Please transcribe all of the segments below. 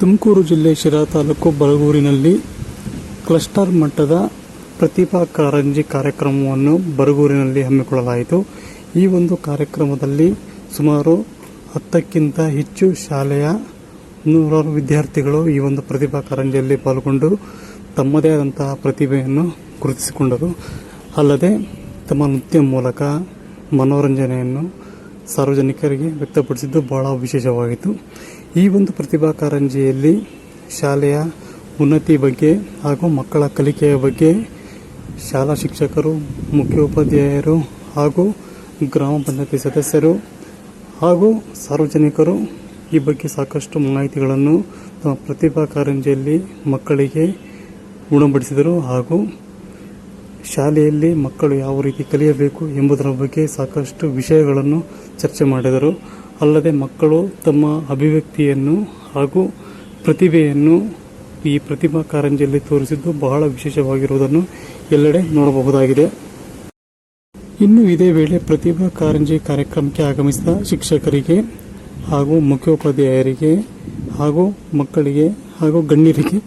ತುಮಕೂರು ಜಿಲ್ಲೆ ಶಿರಾ ತಾಲೂಕು ಬರಗೂರಿನಲ್ಲಿ ಕ್ಲಸ್ಟರ್ ಮಟ್ಟದ ಪ್ರತಿಭಾ ಕಾರಂಜಿ ಕಾರ್ಯಕ್ರಮವನ್ನು ಬರಗೂರಿನಲ್ಲಿ ಹಮ್ಮಿಕೊಳ್ಳಲಾಯಿತು. ಈ ಒಂದು ಕಾರ್ಯಕ್ರಮದಲ್ಲಿ ಸುಮಾರು ಹತ್ತಕ್ಕಿಂತ ಹೆಚ್ಚು ಶಾಲೆಯ ನೂರಾರು ವಿದ್ಯಾರ್ಥಿಗಳು ಈ ಒಂದು ಪ್ರತಿಭಾ ಕಾರಂಜಿಯಲ್ಲಿ ಪಾಲ್ಗೊಂಡು ತಮ್ಮದೇ ಆದಂತಹ ಪ್ರತಿಭೆಯನ್ನು ಗುರುತಿಸಿಕೊಂಡರು. ಅಲ್ಲದೆ ತಮ್ಮ ನೃತ್ಯ ಮೂಲಕ ಮನೋರಂಜನೆಯನ್ನು ಸಾರ್ವಜನಿಕರಿಗೆ ವ್ಯಕ್ತಪಡಿಸಿದ್ದು ಬಹಳ ವಿಶೇಷವಾಗಿತ್ತು. ಈ ಒಂದು ಪ್ರತಿಭಾ ಕಾರಂಜಿಯಲ್ಲಿ ಶಾಲೆಯ ಉನ್ನತಿ ಬಗ್ಗೆ ಹಾಗೂ ಮಕ್ಕಳ ಕಲಿಕೆಯ ಬಗ್ಗೆ ಶಾಲಾ ಶಿಕ್ಷಕರು, ಮುಖ್ಯೋಪಾಧ್ಯಾಯರು ಹಾಗೂ ಗ್ರಾಮ ಪಂಚಾಯತಿ ಸದಸ್ಯರು ಹಾಗೂ ಸಾರ್ವಜನಿಕರು ಈ ಬಗ್ಗೆ ಸಾಕಷ್ಟು ಮಾಹಿತಿಗಳನ್ನು ತಮ್ಮ ಪ್ರತಿಭಾ ಕಾರಂಜಿಯಲ್ಲಿ ಮಕ್ಕಳಿಗೆ ಉಣಬಡಿಸಿದರು ಹಾಗೂ ಶಾಲೆಯಲ್ಲಿ ಮಕ್ಕಳು ಯಾವ ರೀತಿ ಕಲಿಯಬೇಕು ಎಂಬುದರ ಬಗ್ಗೆ ಸಾಕಷ್ಟು ವಿಷಯಗಳನ್ನು ಚರ್ಚೆ ಮಾಡಿದರು. ಅಲ್ಲದೆ ಮಕ್ಕಳು ತಮ್ಮ ಅಭಿವ್ಯಕ್ತಿಯನ್ನು ಹಾಗೂ ಪ್ರತಿಭೆಯನ್ನು ಈ ಪ್ರತಿಭಾ ಕಾರಂಜಿಯಲ್ಲಿ ತೋರಿಸಿದ್ದು ಬಹಳ ವಿಶೇಷವಾಗಿರುವುದನ್ನು ಎಲ್ಲೆಡೆ ನೋಡಬಹುದಾಗಿದೆ. ಇನ್ನು ಇದೇ ವೇಳೆ ಪ್ರತಿಭಾ ಕಾರಂಜಿ ಕಾರ್ಯಕ್ರಮಕ್ಕೆ ಆಗಮಿಸಿದ ಶಿಕ್ಷಕರಿಗೆ ಹಾಗೂ ಮುಖ್ಯೋಪಾಧ್ಯಾಯರಿಗೆ ಹಾಗೂ ಮಕ್ಕಳಿಗೆ ಹಾಗೂ ಗಣ್ಯರಿಗೆ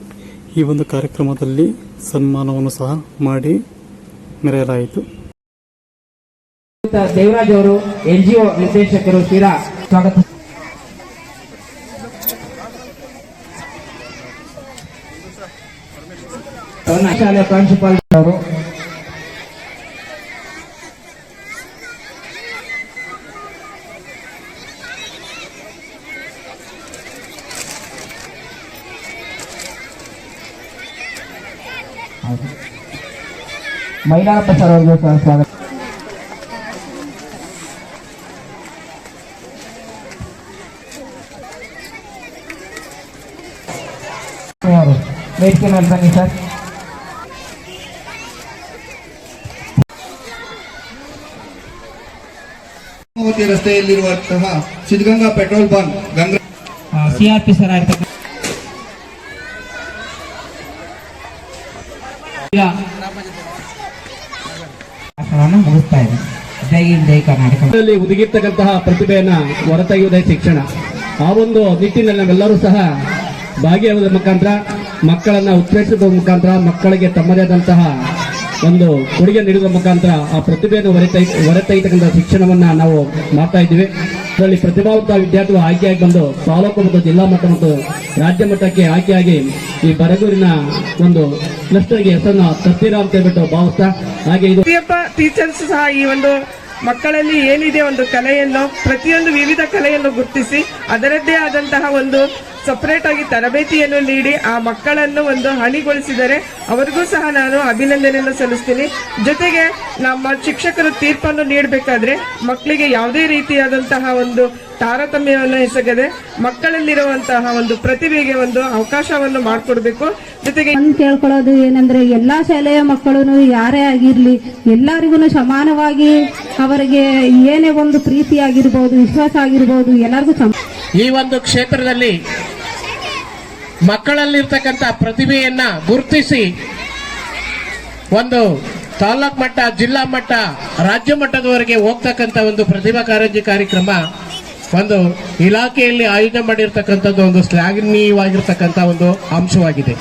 ಈ ಒಂದು ಕಾರ್ಯಕ್ರಮದಲ್ಲಿ ಸನ್ಮಾನವನ್ನು ಸಹ ಮಾಡಿ ಮೆರೆಯಲಾಯಿತು. ದೇವರಾಜ್ ಅವರು, ಎನ್ಜಿಒ ನಿರ್ದೇಶಕರು ತೀರಾ ಸ್ವಾಗತ. ಶಾಲೆಯ ಪ್ರಾಂಶುಪಾಲ್ ಅವರು ಮೈಲಾರಪ್ಪ ಸರ್ ಅವರಿಗೂ ಸಹ ಸ್ವಾಗತ ಅವರು ವೇದಿಕೆ ಮೇಲೆ ಬನ್ನಿ sir Netravati ರಸ್ತೆಯಲ್ಲಿರುವಂತಹ Siddaganga petrol bunk Ganga CRP sir ಆಗಿರ್ತಕ್ಕಂಥ ಮುಗಿಸ್ತಾ ಹುದುಗಿರ್ತಕ್ಕಂತಹ ಪ್ರತಿಭೆಯನ್ನ ಶಿಕ್ಷಣ. ಆ ಒಂದು ನಿಟ್ಟಿನಲ್ಲಿ ನಾವೆಲ್ಲರೂ ಸಹ ಭಾಗಿಯಾಗುವುದರ ಮುಖಾಂತರ, ಮಕ್ಕಳನ್ನ ಉತ್ತೇಜಿಸುವ ಮುಖಾಂತರ, ಮಕ್ಕಳಿಗೆ ತಮ್ಮದೇ ಆದಂತಹ ಒಂದು ಕೊಡುಗೆ ನೀಡುವ ಮುಖಾಂತರ ಆ ಪ್ರತಿಭೆಯನ್ನು ಹೊರತೈ ಹೊರತೆಗೆತಕ್ಕಂಥ ಶಿಕ್ಷಣವನ್ನ ನಾವು ಮಾಡ್ತಾ ಇದ್ದೀವಿ. ಅದರಲ್ಲಿ ಪ್ರತಿಭಾವಂತ ವಿದ್ಯಾರ್ಥಿಗಳು ಆಯ್ಕೆಯಾಗಿ ಬಂದು ತಾಲೂಕು ಮತ್ತು ಜಿಲ್ಲಾ ಮಟ್ಟ ಮತ್ತು ರಾಜ್ಯ ಮಟ್ಟಕ್ಕೆ ಆಯ್ಕೆಯಾಗಿ ಈ ಬರಗೂರಿನ ಒಂದು ಕ್ಲಸ್ಟರ್ಗೆ ಹೆಸರನ್ನು ತರ್ತೀರಾ ಅಂತ ಹೇಳ್ಬಿಟ್ಟು ಭಾವಿಸ್ತಾ ಹಾಗೆ ಇದು ಟೀಚರ್ಸ್ ಸಹ ಈ ಒಂದು ಮಕ್ಕಳಲ್ಲಿ ಏನಿದೆ ಒಂದು ಕಲೆಯನ್ನು, ಪ್ರತಿಯೊಂದು ವಿವಿಧ ಕಲೆಯನ್ನು ಗುರುತಿಸಿ ಅದರದ್ದೇ ಆದಂತಹ ಒಂದು ಸಪರೇಟ್ ಆಗಿ ತರಬೇತಿಯನ್ನು ನೀಡಿ ಆ ಮಕ್ಕಳನ್ನು ಒಂದು ಹಣಿಗೊಳಿಸಿದರೆ ಅವರಿಗೂ ಸಹ ನಾನು ಅಭಿನಂದನೆಯನ್ನು ಸಲ್ಲಿಸ್ತೀನಿ. ಜೊತೆಗೆ ನಮ್ಮ ಶಿಕ್ಷಕರು ತೀರ್ಪನ್ನು ನೀಡಬೇಕಾದ್ರೆ ಮಕ್ಕಳಿಗೆ ಯಾವುದೇ ರೀತಿಯಾದಂತಹ ಒಂದು ತಾರತಮ್ಯವನ್ನು ಎಸಗದೆ ಮಕ್ಕಳಲ್ಲಿರುವಂತಹ ಒಂದು ಪ್ರತಿಭೆಗೆ ಒಂದು ಅವಕಾಶವನ್ನು ಮಾಡಿಕೊಡ್ಬೇಕು. ಜೊತೆಗೆ ನಾನು ಕೇಳ್ಕೊಳ್ಳೋದು ಏನಂದ್ರೆ ಎಲ್ಲಾ ಶಾಲೆಯ ಮಕ್ಕಳು ಯಾರೇ ಆಗಿರ್ಲಿ ಎಲ್ಲರಿಗೂ ಸಮಾನವಾಗಿ ಅವರಿಗೆ ಏನೇ ಒಂದು ಪ್ರೀತಿ ಆಗಿರ್ಬೋದು ವಿಶ್ವಾಸ ಆಗಿರ್ಬೋದು ಎಲ್ಲರಿಗೂ ಸಮ ಈ ಒಂದು ಕ್ಷೇತ್ರದಲ್ಲಿ ಮಕ್ಕಳಲ್ಲಿರ್ತಕ್ಕಂಥ ಪ್ರತಿಭೆಯನ್ನ ಗುರುತಿಸಿ ಒಂದು ತಾಲೂಕು ಮಟ್ಟ ಜಿಲ್ಲಾ ಮಟ್ಟ ರಾಜ್ಯ ಮಟ್ಟದವರೆಗೆ ಹೋಗ್ತಕ್ಕಂಥ ಒಂದು ಪ್ರತಿಭಾ ಕಾರಂಜಿ ಕಾರ್ಯಕ್ರಮ ಒಂದು ಇಲಾಖೆಯಲ್ಲಿ ಆಯೋಜನೆ ಮಾಡಿರ್ತಕ್ಕಂಥದ್ದು ಒಂದು ಶ್ಲಾಘನೀಯವಾಗಿರ್ತಕ್ಕಂಥ ಒಂದು ಅಂಶವಾಗಿದೆ.